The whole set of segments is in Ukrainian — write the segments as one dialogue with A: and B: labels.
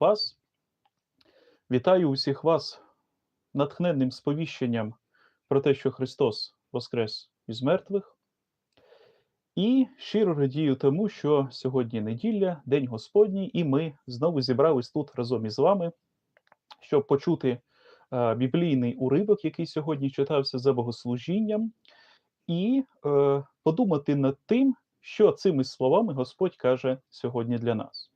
A: Пас. Вітаю усіх вас натхненним сповіщенням про те, що Христос воскрес із мертвих. І щиро радію тому, що сьогодні неділя, День Господній, і ми знову зібрались тут разом із вами, щоб почути е, біблійний уривок, який сьогодні читався за богослужінням, і е, подумати над тим, що цими словами Господь каже сьогодні для нас.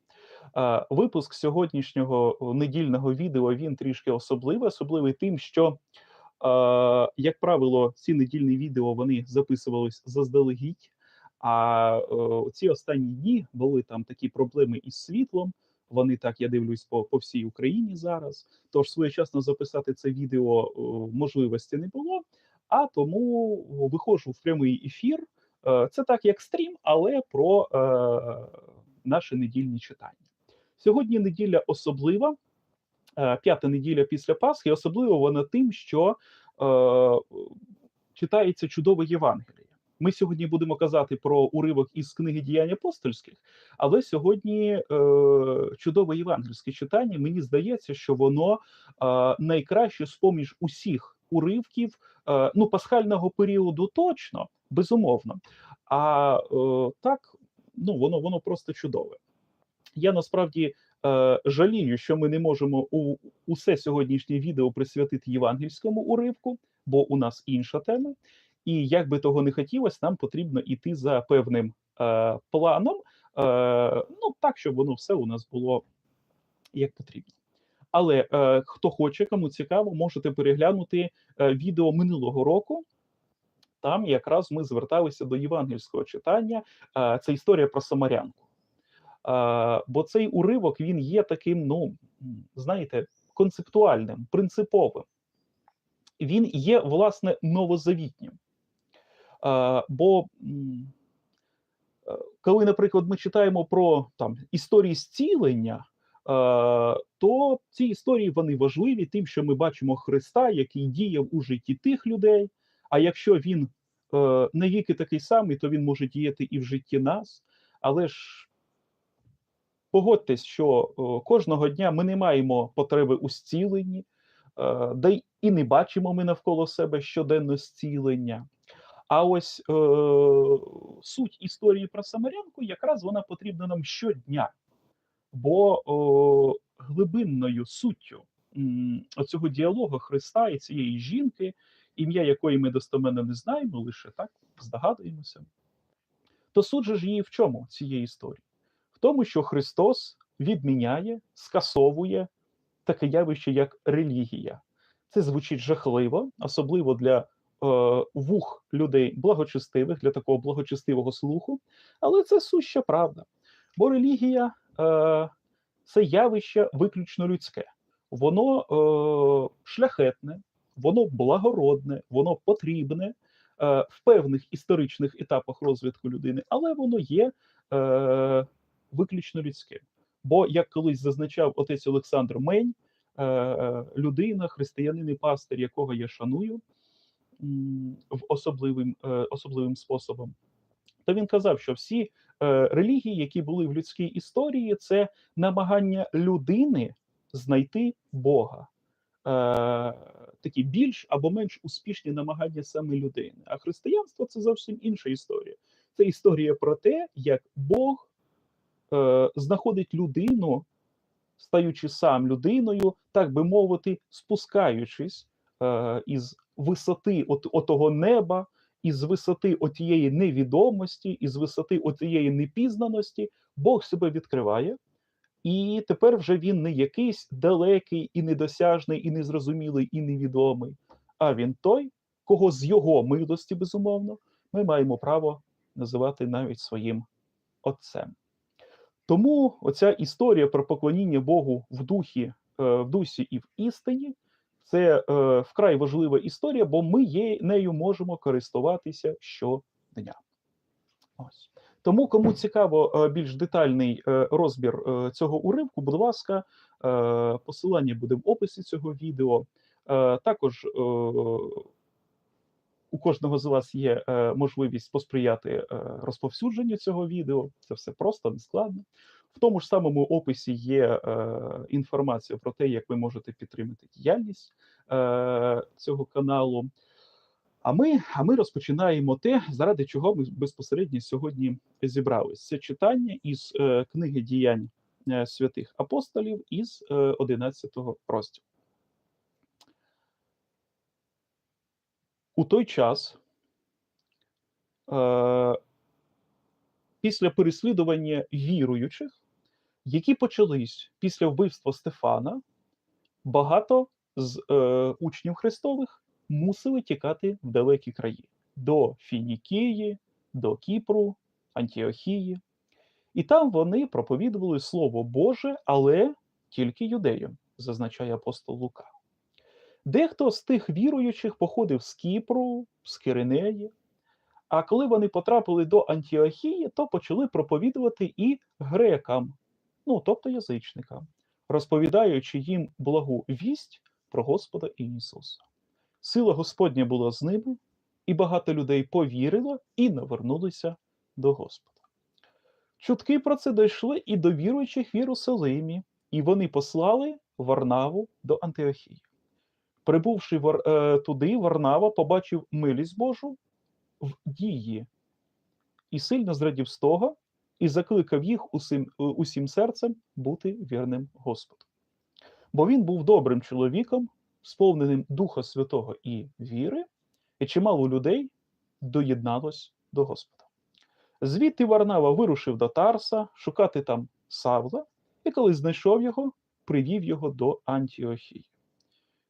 A: Е, випуск сьогоднішнього недільного відео він трішки особливий, особливий тим, що, е, як правило, ці недільні відео вони записувались заздалегідь. А ці останні дні були там такі проблеми із світлом. Вони так, я дивлюсь, по по всій Україні зараз. Тож своєчасно записати це відео можливості не було. А тому виходжу в прямий ефір. Е, це так, як стрім, але про е, наше недільні читання. Сьогодні неділя особлива, е, п'ята неділя після Пасхи. Особливо вона тим, що е, читається чудове Євангеліє. Ми сьогодні будемо казати про уривок із книги діянь апостольських, але сьогодні е, чудове євангельське читання. Мені здається, що воно е, найкраще з поміж усіх уривків е, ну пасхального періоду, точно безумовно. А е, так ну воно воно просто чудове. Я насправді е, жалію, що ми не можемо у усе сьогоднішнє відео присвятити євангельському уривку, бо у нас інша тема. І як би того не хотілося, нам потрібно йти за певним е, планом, е, ну так, щоб воно все у нас було як потрібно. Але е, хто хоче, кому цікаво, можете переглянути е, відео минулого року. Там якраз ми зверталися до євангельського читання. Е, це історія про Самарянку. Е, бо цей уривок він є таким, ну знаєте, концептуальним, принциповим. Він є, власне, новозавітнім. Бо коли, наприклад, ми читаємо про там історії зцілення, то ці історії вони важливі, тим, що ми бачимо Христа, який діяв у житті тих людей. А якщо він навіки такий самий, то він може діяти і в житті нас. Але ж погодьтесь, що кожного дня ми не маємо потреби у зціленні, де і не бачимо ми навколо себе щоденно зцілення. А ось е, суть історії про Самарянку якраз вона потрібна нам щодня, бо е, глибинною суттю цього діалогу Христа і цієї жінки, ім'я якої ми достоменно не знаємо, лише так здогадуємося. То суть же ж її в чому цієї історії? Тому, що Христос відміняє, скасовує таке явище, як релігія. Це звучить жахливо, особливо для Е, вух людей благочестивих для такого благочестивого слуху, але це суща правда. Бо релігія е, це явище виключно людське, воно е, шляхетне, воно благородне, воно потрібне в певних історичних етапах розвитку людини, але воно є виключно людським. Бо, як колись зазначав отець Олександр Мень, людина, християнин і пастир, якого я шаную в особливим е, особливим способом. То він казав, що всі е, релігії, які були в людській історії, це намагання людини знайти Бога. Е, такі більш або менш успішні намагання саме людини. А християнство це зовсім інша історія. Це історія про те, як Бог е, знаходить людину, стаючи сам людиною, так би мовити, спускаючись е, із висоти от, неба, із висоти отієї невідомості, із висоти отієї непізнаності, Бог себе відкриває, і тепер вже він не якийсь далекий і недосяжний, і незрозумілий, і невідомий, а він той, кого з його милості, безумовно, ми маємо право називати навіть своїм отцем. Тому оця історія про поклоніння Богу в духі, е, в дусі і в істині це е, вкрай важлива історія, бо ми є, нею можемо користуватися щодня. Ось. Тому, кому цікаво е, більш детальний розбір цього уривку, будь ласка, посилання буде в описі цього відео. Також у кожного з вас є е, можливість посприяти е, розповсюдженню цього відео. Це все просто, нескладно. В тому ж самому описі є е, інформація про те, як ви можете підтримати діяльність цього каналу. А ми, а ми розпочинаємо те, заради чого ми безпосередньо сьогодні зібрались. Це читання із книги діянь святих апостолів із е, 11 розділу. У той час, е, після переслідування віруючих, які почались після вбивства Стефана, багато з е, учнів Христових мусили тікати в далекі краї до Фінікії, до Кіпру, Антіохії. І там вони проповідували Слово Боже, але тільки юдеям, зазначає апостол Лука. Дехто з тих віруючих походив з Кіпру, з Киринеї, а коли вони потрапили до Антіохії, то почали проповідувати і грекам, ну тобто язичникам, розповідаючи їм благу вість про Господа Ісуса. Сила Господня була з ними, і багато людей повірило і навернулися до Господа. Чутки про це дійшли і до віруючих в Єрусалимі, і вони послали Варнаву до Антиохії. Прибувши Вар, е, туди, Варнава побачив милість Божу в дії і сильно зрадів з того, і закликав їх усім, усім серцем бути вірним Господу. Бо він був добрим чоловіком, сповненим Духа Святого і віри, і чимало людей доєдналось до Господа. Звідти Варнава вирушив до Тарса шукати там Савла, і коли знайшов його, привів його до Антіохії.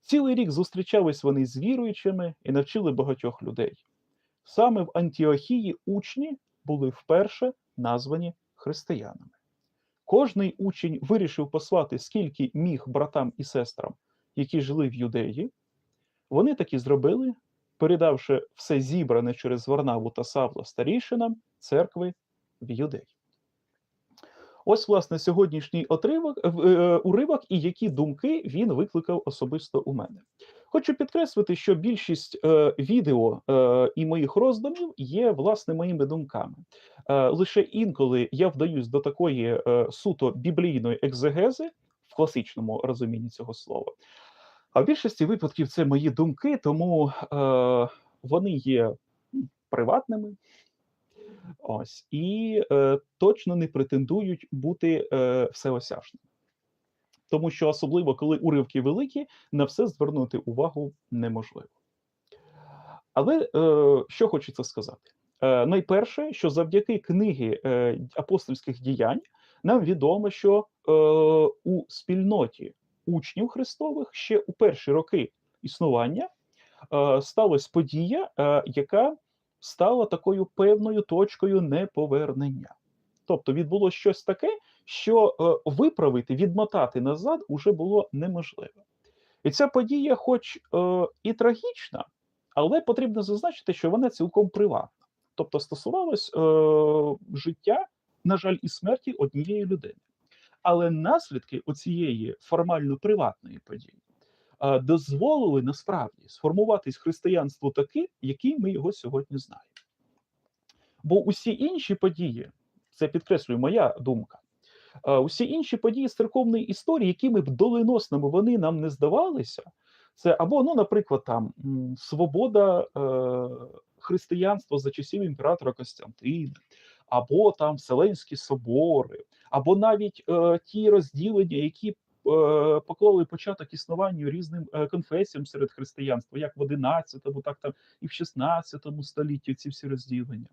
A: Цілий рік зустрічались вони з віруючими і навчили багатьох людей. Саме в Антіохії учні були вперше названі християнами. Кожний учень вирішив послати скільки міг братам і сестрам, які жили в юдеї. Вони таки зробили, передавши все зібране через Варнаву та Савла старішинам церкви в юдеї. Ось, власне, сьогоднішній отривок, е, уривок і які думки він викликав особисто у мене. Хочу підкреслити, що більшість е, відео е, і моїх роздумів є власне моїми думками. Е, лише інколи я вдаюсь до такої е, суто біблійної екзегези в класичному розумінні цього слова. А в більшості випадків це мої думки, тому е, вони є приватними. Ось і е, точно не претендують бути е, всеосяжними. Тому що особливо коли уривки великі, на все звернути увагу неможливо. Але е, що хочеться сказати? Е, найперше, що завдяки книги е, апостольських діянь нам відомо, що е, у спільноті учнів Христових ще у перші роки існування е, сталася подія, е, яка стала такою певною точкою неповернення. Тобто відбулося щось таке, що е, виправити, відмотати назад уже було неможливо. І ця подія, хоч е, і трагічна, але потрібно зазначити, що вона цілком приватна. Тобто стосувалось е, життя, на жаль, і смерті однієї людини. Але наслідки оцієї формально приватної події дозволили насправді сформуватись християнство таке, яким ми його сьогодні знаємо. Бо усі інші події, це підкреслює моя думка, усі інші події з церковної історії, якими б доленосними вони нам не здавалися, це або, ну, наприклад, там свобода е, християнства за часів імператора Костянтина, або там Вселенські собори, або навіть е, ті розділення, які поклали початок існуванню різним е, конфесіям серед християнства, як в 11, так там і в 16 столітті ці всі розділення.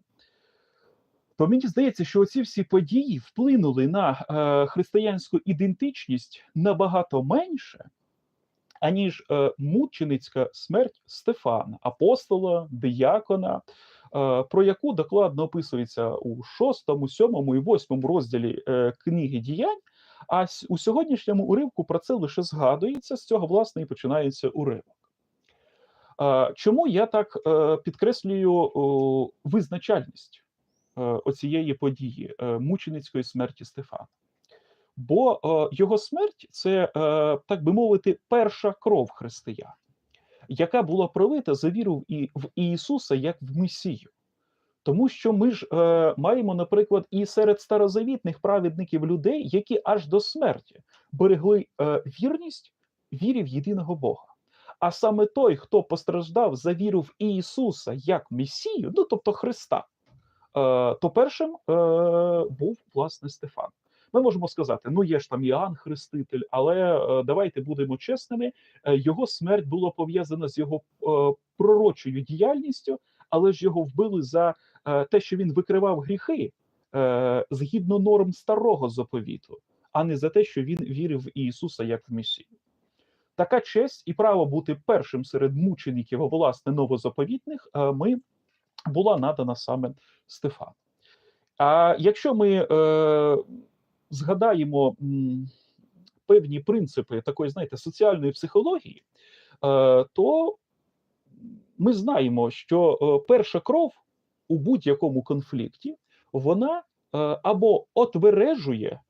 A: То мені здається, що оці всі події вплинули на е, християнську ідентичність набагато менше, аніж е, мученицька смерть Стефана, апостола, диякона, е, про яку докладно описується у 6, 7 і 8 розділі е, книги діянь. А у сьогоднішньому уривку про це лише згадується, з цього, власне, і починається уривок. Чому я так е, підкреслюю визначальність е, оцієї події, е, мученицької смерті Стефана? Бо його смерть це, так би мовити, перша кров християн, яка була пролита за віру в Ісуса як в Месію. Тому що ми ж е, маємо, наприклад, і серед старозавітних праведників людей, які аж до смерті берегли е, вірність вірі в єдиного Бога. А саме той, хто постраждав за віру в Ісуса як Месію, ну тобто Христа, е, то першим е, був власне Стефан. Ми можемо сказати, ну є ж там Іоанн Хреститель, але е, давайте будемо чесними. е, Його смерть була пов'язана з його е, пророчою діяльністю, але ж його вбили за е, те, що він викривав гріхи е, згідно норм старого заповіту, а не за те, що він вірив в Ісуса як в Месію. Така честь і право бути першим серед мучеників, а власне новозаповітних, е, ми була надана саме Стефану. А якщо ми е, згадаємо м, певні принципи такої, знаєте, соціальної психології, е, то ми знаємо, що е, перша кров у будь-якому конфлікті вона е, або отвережує,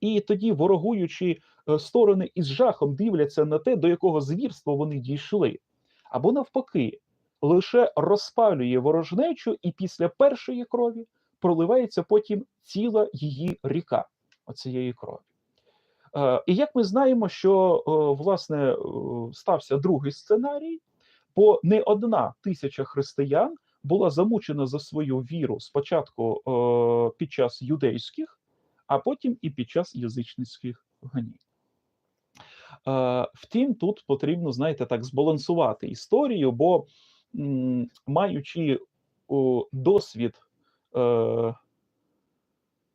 A: і тоді ворогуючі е, сторони із жахом дивляться на те, до якого звірства вони дійшли, або навпаки, лише розпалює ворожнечу, і після першої крові проливається потім ціла її ріка оцієї крові. І як ми знаємо, що власне стався другий сценарій, бо не одна тисяча християн була замучена за свою віру спочатку е, під час юдейських, а потім і під час язичницьких гонінь. Е, Втім, тут потрібно, знаєте, так збалансувати історію, бо м, маючи о, досвід е,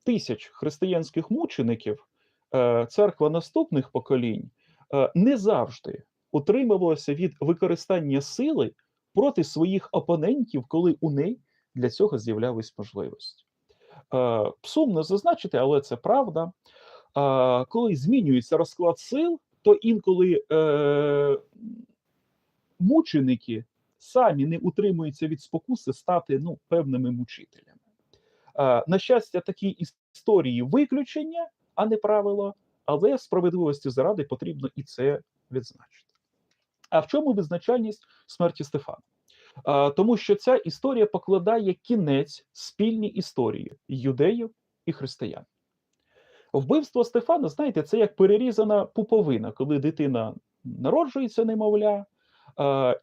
A: тисяч християнських мучеників, е, церква наступних поколінь е, не завжди утримувалася від використання сили проти своїх опонентів, коли у неї для цього з'являлись можливості. Е, Сумно зазначити, але це правда. Е, Коли змінюється розклад сил, то інколи е, мученики самі не утримуються від спокуси стати ну, певними мучителями. На щастя, такі історії виключення, а не правило, але справедливості заради потрібно і це відзначити. А в чому визначальність смерті Стефана? Тому що ця історія покладає кінець спільній історії юдеїв і християн. Вбивство Стефана, знаєте, це як перерізана пуповина, коли дитина народжується, немовля,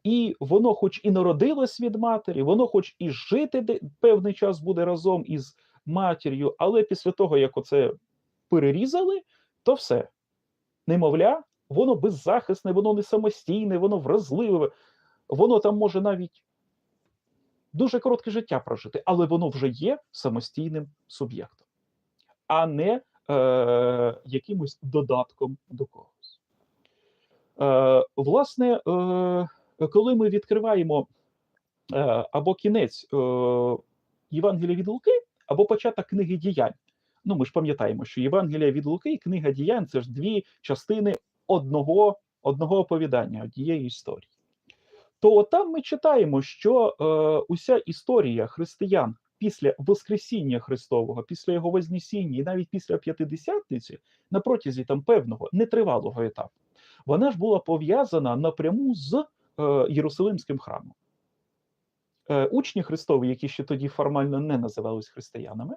A: і воно, хоч і народилось від матері, воно, хоч і жити певний час буде разом із матір'ю, але після того, як оце перерізали, то все. Немовля, воно беззахисне, воно не самостійне, воно вразливе, воно там може навіть дуже коротке життя прожити, але воно вже є самостійним суб'єктом, а не е, якимось додатком до когось. Е, власне, е, коли ми відкриваємо е, або кінець е, Євангелія від Луки, або початок книги діянь. Ну, ми ж пам'ятаємо, що Євангелія від Луки і книга діянь це ж дві частини одного, одного оповідання, однієї історії. То там ми читаємо, що е, уся історія християн після Воскресіння Христового, після його Вознесіння і навіть після п'ятидесятниці, на протязі там певного нетривалого етапу, вона ж була пов'язана напряму з е, Єрусалимським храмом. Е, учні Христові, які ще тоді формально не називались християнами,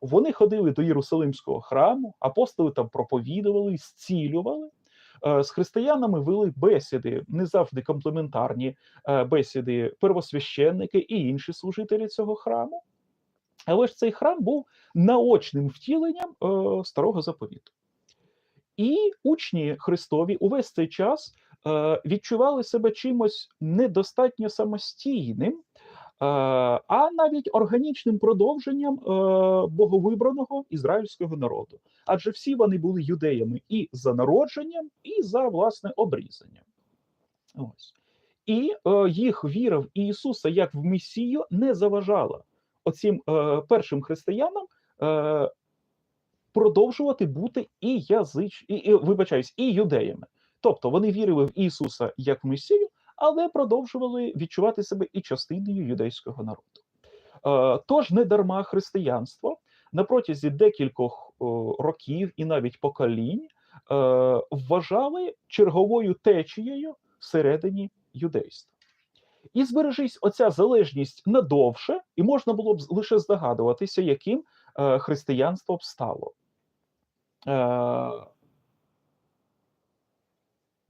A: вони ходили до Єрусалимського храму, апостоли там проповідували, зцілювали. Е, З християнами вели бесіди, не завжди комплементарні е, бесіди, первосвященники і інші служителі цього храму. Але ж цей храм був наочним втіленням е, старого заповіту. І учні Христові увесь цей час відчували себе чимось недостатньо самостійним, а навіть органічним продовженням е, боговибраного ізраїльського народу. Адже всі вони були юдеями і за народженням, і за власне обрізанням. Ось. І е, їх віра в Ісуса як в Месію не заважала оцім е, першим християнам е, продовжувати бути і язич, і, і вибачаюсь, і юдеями. Тобто вони вірили в Ісуса як в Месію, але продовжували відчувати себе і частиною юдейського народу. Е, Тож не дарма християнство на протязі декількох років і навіть поколінь е, вважали черговою течією всередині юдейства. І збережись оця залежність надовше, і можна було б лише здогадуватися, яким е, християнство б стало.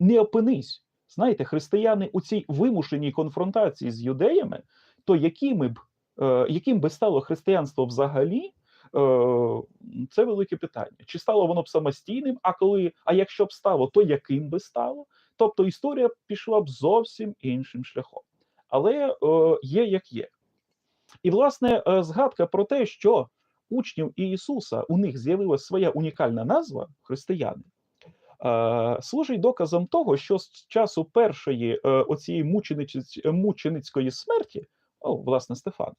A: Не опинись. Знаєте, християни у цій вимушеній конфронтації з юдеями, то якими б, е, яким би стало християнство взагалі, е, це велике питання. Чи стало воно б самостійним, а коли, а якщо б стало, то яким би стало? Тобто історія пішла б зовсім іншим шляхом. Але е, є як є. І, власне, згадка про те, що учнів Ісуса у них з'явилася своя унікальна назва християни, служить доказом того, що з часу першої е, оцієї мучениць, мученицької смерті, о, власне, Стефан,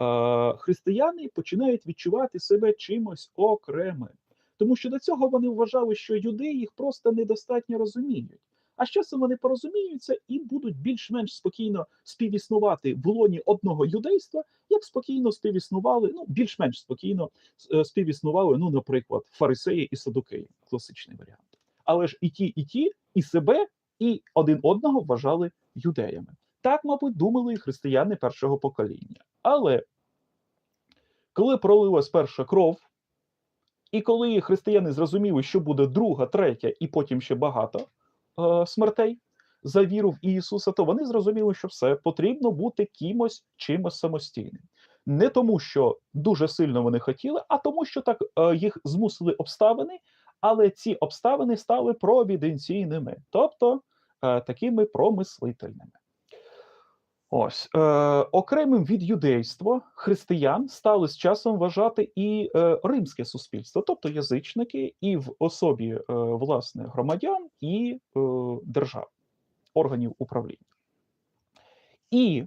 A: е, християни починають відчувати себе чимось окремим. Тому що до цього вони вважали, що юдеї їх просто недостатньо розуміють. А з часом вони порозуміються і будуть більш-менш спокійно співіснувати в лоні одного юдейства, як спокійно співіснували, ну більш-менш спокійно е, співіснували, ну, наприклад, фарисеї і садукеї, класичний варіант. Але ж і ті, і ті, і себе, і один одного вважали юдеями. Так, мабуть, думали і християни першого покоління. Але коли пролилась перша кров, і коли християни зрозуміли, що буде друга, третя, і потім ще багато е, смертей за віру в Ісуса, то вони зрозуміли, що все потрібно бути кимось чимось самостійним. Не тому, що дуже сильно вони хотіли, а тому, що так е, їх змусили обставини, але ці обставини стали провіденційними, тобто е, такими промислительними. Ось е, окремим від юдейства християн стали з часом вважати і е, римське суспільство, тобто язичники, і в особі е, власне громадян і е, держав, органів управління. І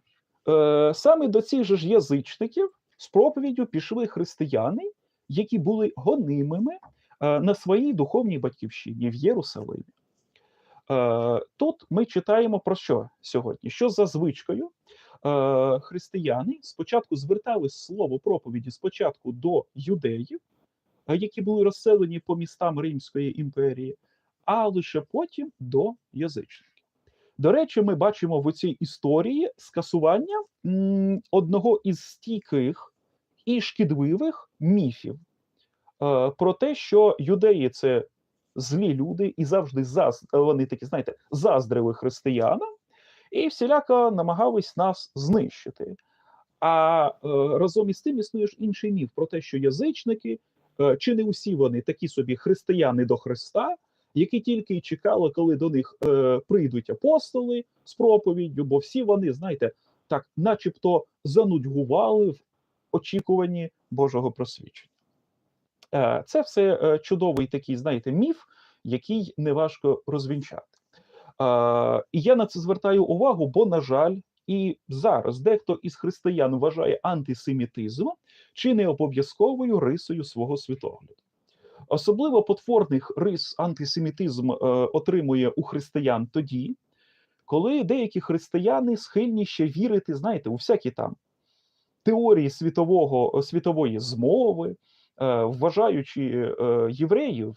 A: е, саме до цих же ж язичників з проповіддю пішли християни, які були гонимими на своїй духовній батьківщині в Єрусалимі. Е, Тут ми читаємо про що сьогодні? Що за звичкою е, християни спочатку звертали слово проповіді спочатку до юдеїв, е, які були розселені по містам Римської імперії, а лише потім до язичників. До речі, ми бачимо в цій історії скасування одного із стійких і шкідливих міфів е, про те, що юдеї це злі люди і завжди заз... вони такі, знаєте, заздрили християнам і всіляко намагались нас знищити. А е, разом із тим існує ж інший міф про те, що язичники, е, чи не усі вони такі собі християни до Христа, які тільки й чекали, коли до них е, прийдуть апостоли з проповіддю, бо всі вони, знаєте, так, начебто занудьгували в очікуванні Божого просвідчення. Е, Це все е, чудовий такий, знаєте, міф, який неважко розвінчати. Е, І я на це звертаю увагу, бо, на жаль, і зараз дехто із християн вважає антисемітизм чи не обов'язковою рисою свого світогляду. Особливо потворних рис антисемітизм е, отримує у християн тоді, коли деякі християни схильні ще вірити, знаєте, у всякі там теорії світового, світової змови, вважаючи е, євреїв,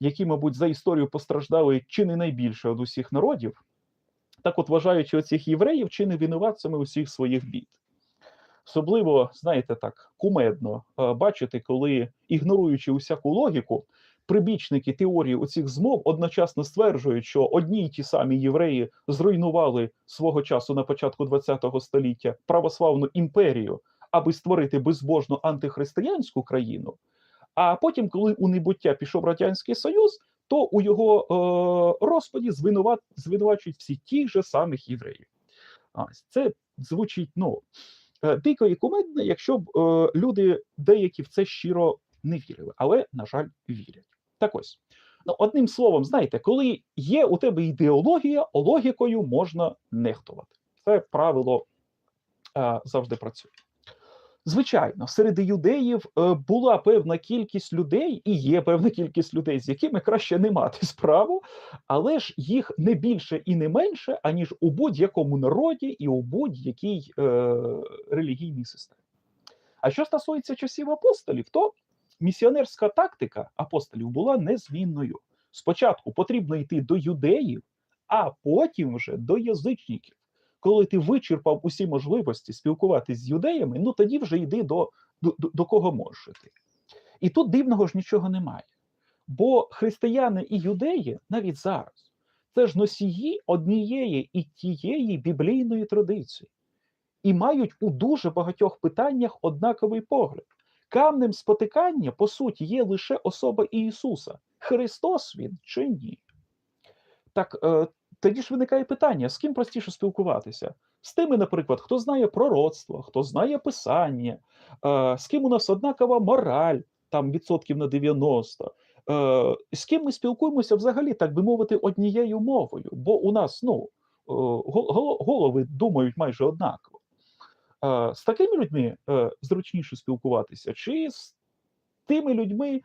A: які, мабуть, за історію постраждали чи не найбільше від усіх народів, так от вважаючи оцих євреїв чи не винуватцями усіх своїх бід. Особливо, знаєте, так кумедно е, бачити, коли, ігноруючи усяку логіку, прибічники теорії оцих змов одночасно стверджують, що одні й ті самі євреї зруйнували свого часу на початку ХХ століття православну імперію, аби створити безбожну антихристиянську країну. А потім, коли у небуття пішов радянський союз, то у його е, розпаді звинуват, звинувачують всі ті ж самих євреїв. Ось це звучить ну е, дико і кумедно, якщо б е, люди деякі в це щиро не вірили, але на жаль, вірять. Так ось. Ну, одним словом, знаєте, коли є у тебе ідеологія, логікою можна нехтувати. Це правило е, завжди працює. Звичайно, серед юдеїв е, була певна кількість людей, і є певна кількість людей, з якими краще не мати справу, але ж їх не більше і не менше, аніж у будь-якому народі і у будь-якій е, релігійній системі. А що стосується часів апостолів, то місіонерська тактика апостолів була незмінною. Спочатку потрібно йти до юдеїв, а потім вже до язичників. Коли ти вичерпав усі можливості спілкуватись з юдеями, ну тоді вже йди до, до, до- кого можеш йти. І тут дивного ж нічого немає. Бо християни і юдеї навіть зараз це ж носії однієї і тієї біблійної традиції, і мають у дуже багатьох питаннях однаковий погляд. Камнем спотикання, по суті, є лише особа Ісуса. Христос він чи ні? Так е, тоді ж виникає питання: з ким простіше спілкуватися? З тими, наприклад, хто знає пророцтво, хто знає писання, е, з ким у нас однакова мораль, там відсотків на 90. Е, з ким ми спілкуємося взагалі, так би мовити, однією мовою, бо у нас ну, е, гол- гол- голови думають майже однаково. З такими людьми зручніше спілкуватися, чи з тими людьми,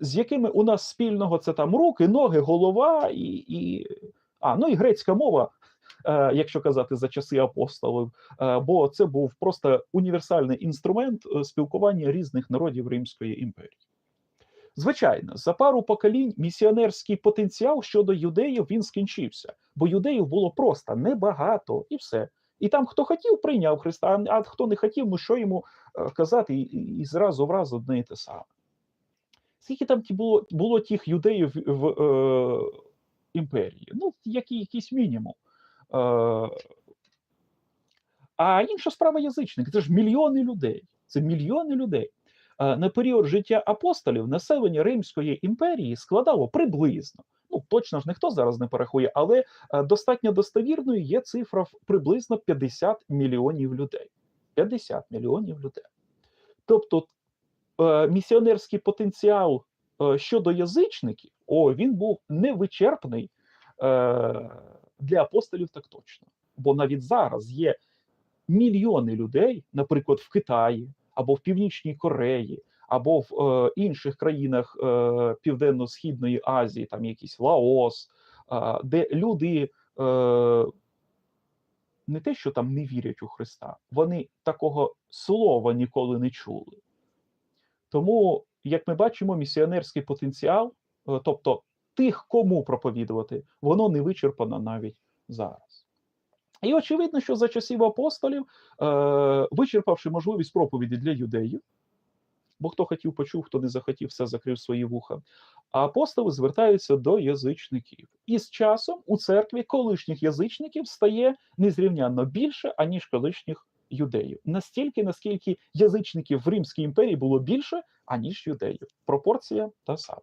A: з якими у нас спільного це там руки, ноги, голова і, і а, ну і грецька мова, е, якщо казати за часи апостолів, е, бо це був просто універсальний інструмент е, спілкування різних народів Римської імперії. Звичайно, за пару поколінь місіонерський потенціал щодо юдеїв він скінчився, бо юдеїв було просто небагато і все. І там хто хотів, прийняв Христа, а хто не хотів, ну що йому казати, і, і, зразу в раз одне і те саме. Скільки там було, було тих юдеїв в е, імперії? Ну, який, якийсь мінімум. Е, а інша справа язичники це ж мільйони людей. Це мільйони людей. Е, На період життя апостолів населення Римської імперії складало приблизно. Ну, точно ж ніхто зараз не порахує, але е, достатньо достовірною є цифра приблизно 50 мільйонів людей. 50 мільйонів людей. Тобто місіонерський потенціал щодо язичників, о, він був невичерпний е, для апостолів, так точно. Бо навіть зараз є мільйони людей, наприклад, в Китаї або в Північній Кореї, або в е, інших країнах е, Південно-Східної Азії, там якийсь Лаос, е, де люди е, не те, що там не вірять у Христа, вони такого слова ніколи не чули. Тому, як ми бачимо, місіонерський потенціал, е, тобто тих, кому проповідувати, воно не вичерпано навіть зараз. І очевидно, що за часів апостолів, е, вичерпавши можливість проповіді для юдеїв, бо хто хотів, почув, хто не захотів, все закрив свої вуха. А апостоли звертаються до язичників. І з часом у церкві колишніх язичників стає незрівнянно більше, аніж колишніх юдеїв. Настільки, наскільки язичників в Римській імперії було більше, аніж юдеїв. Пропорція та сама.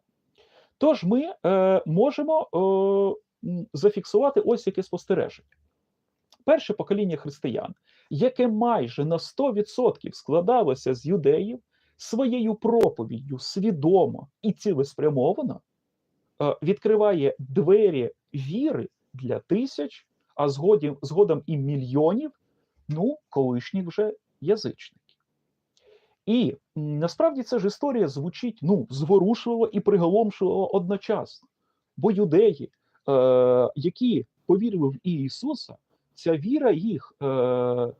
A: Тож ми е, можемо е, зафіксувати ось яке спостереження. Перше покоління християн, яке майже на 100% складалося з юдеїв, своєю проповіддю свідомо і цілеспрямовано е, відкриває двері віри для тисяч, а згодом, згодом і мільйонів, ну, колишніх вже язичників. І насправді ця ж історія звучить ну, зворушливо і приголомшливо одночасно. Бо юдеї, е, які повірили в Ісуса, ця віра їх е,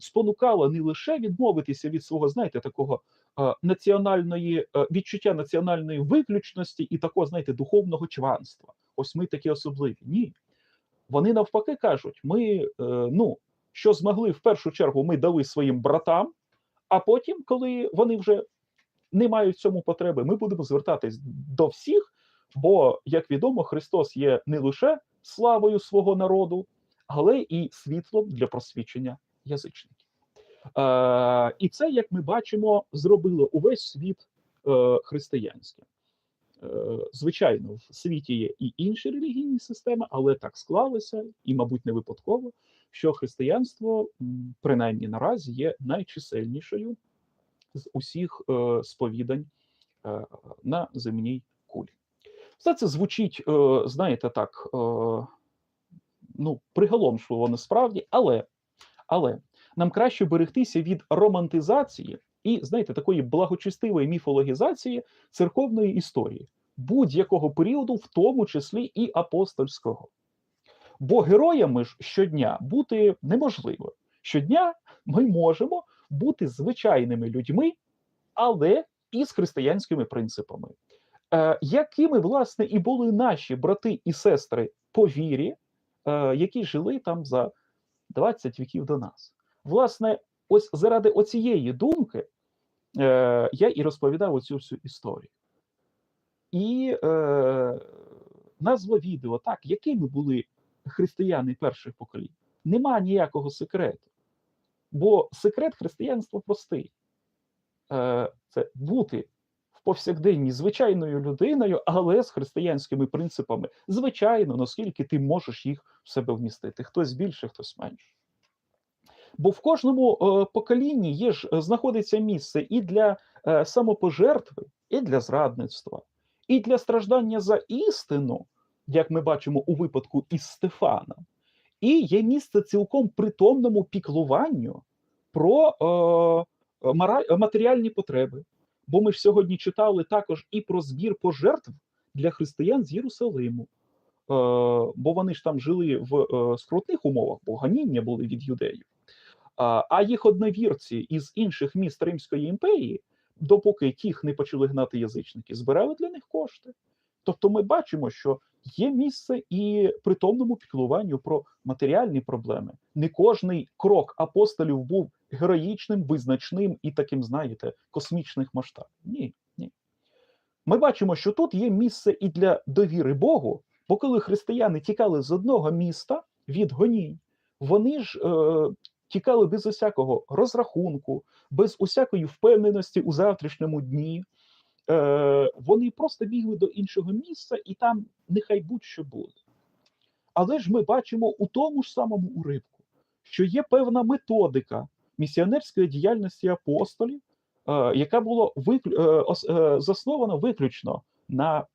A: спонукала не лише відмовитися від свого, знаєте, такого е, національної е, відчуття національної виключності і такого, знаєте, духовного чванства. Ось ми такі особливі. Ні. Вони навпаки кажуть: ми, е, ну, що змогли в першу чергу, ми дали своїм братам, а потім, коли вони вже не мають цьому потреби, ми будемо звертатись до всіх. Бо, як відомо, Христос є не лише славою свого народу, але і світлом для просвічення язичників. Е, і це, як ми бачимо, зробило увесь світ е, християнським. Е, звичайно, в світі є і інші релігійні системи, але так склалося, і, мабуть, не випадково, що християнство, принаймні наразі, є найчисельнішою з усіх е, сповідань е, на земній кулі. Все це звучить, е, знаєте, так, ну, приголомшливо насправді, але, але нам краще берегтися від романтизації і, знаєте, такої благочестивої міфологізації церковної історії будь-якого періоду, в тому числі і апостольського. Бо героями ж щодня бути неможливо. Щодня ми можемо бути звичайними людьми, але із християнськими принципами, е, якими, власне, і були наші брати і сестри по вірі, е, які жили там за 20 віків до нас. Власне, ось заради оцієї думки е, я і розповідав оцю всю історію. І е, назва відео так, якими були християни перших поколінь. Нема ніякого секрету. Бо секрет християнства простий. Е, Це бути в повсякденні звичайною людиною, але з християнськими принципами. Звичайно, наскільки ти можеш їх в себе вмістити. Хтось більше, хтось менше. Бо в кожному е, поколінні є ж е, знаходиться місце і для самопожертви, і для зрадництва, і для страждання за істину, як ми бачимо у випадку із Стефана, і є місце цілком притомному піклуванню про е, матеріальні потреби. Бо ми ж сьогодні читали також і про збір пожертв для християн з Єрусалиму. Е, бо вони ж там жили в е, скрутних умовах, бо ганіння були від юдеїв. А, їх одновірці із інших міст Римської імперії, допоки тих не почали гнати язичники, збирали для них кошти. Тобто ми бачимо, що є місце і притомному піклуванню про матеріальні проблеми. Не кожний крок апостолів був героїчним, визначним і таким, знаєте, космічних масштабів. Ні, ні. Ми бачимо, що тут є місце і для довіри Богу, бо коли християни тікали з одного міста від гонінь, вони ж е, тікали без усякого розрахунку, без усякої впевненості у завтрашньому дні. Е, вони просто бігли до іншого місця, і там нехай будь-що буде. Але ж ми бачимо у тому ж самому уривку, що є певна методика місіонерської діяльності апостолів, е, яка була виклю, е, заснована виключно на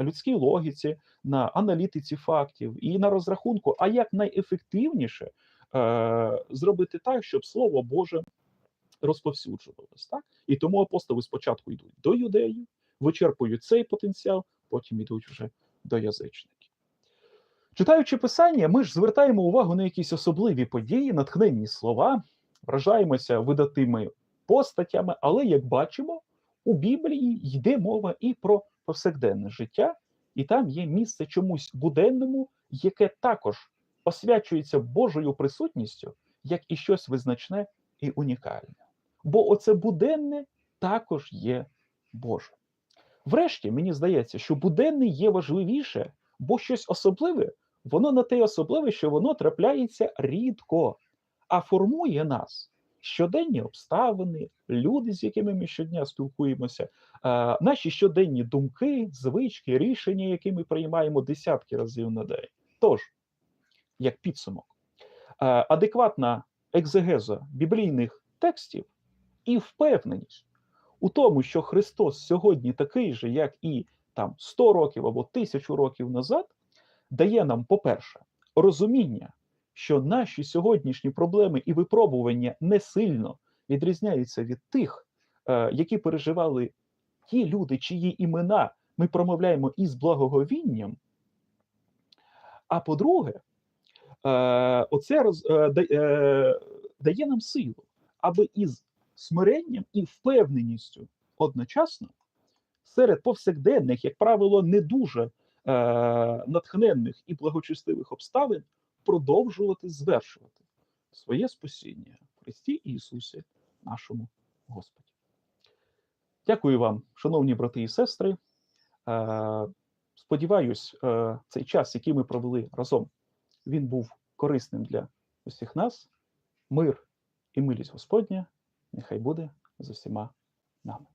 A: людській логіці, на аналітиці фактів і на розрахунку, а як найефективніше зробити так, щоб слово Боже розповсюджувалось. Так? І тому апостоли спочатку йдуть до юдеїв, вичерпують цей потенціал, потім йдуть вже до язичників. Читаючи писання, ми ж звертаємо увагу на якісь особливі події, натхненні слова, вражаємося видатими постатями, але як бачимо, у Біблії йде мова і про повсякденне життя, і там є місце чомусь буденному, яке також освячується Божою присутністю, як і щось визначне і унікальне. Бо оце буденне також є Боже. Врешті, мені здається, що буденне є важливіше, бо щось особливе, воно на те особливе, що воно трапляється рідко, а формує нас щоденні обставини, люди, з якими ми щодня спілкуємося, наші щоденні думки, звички, рішення, які ми приймаємо десятки разів на день. Тож, як підсумок, адекватна екзегеза біблійних текстів і впевненість у тому, що Христос сьогодні такий же, як і там 100 років або тисячу років назад, дає нам, по-перше, розуміння, що наші сьогоднішні проблеми і випробування не сильно відрізняються від тих, е, які переживали ті люди, чиї імена ми промовляємо із благоговінням. А по-друге, е, оце роз, е, да- дає нам силу, аби із смиренням і впевненістю одночасно серед повсякденних, як правило, не дуже е, натхненних і благочестивих обставин продовжувати звершувати своє спасіння в Христі Ісусі, нашому Господі. Дякую вам, шановні брати і сестри. Е, Сподіваюсь, е, цей час, який ми провели разом, він був корисним для усіх нас. Мир і милість Господня нехай буде з усіма нами.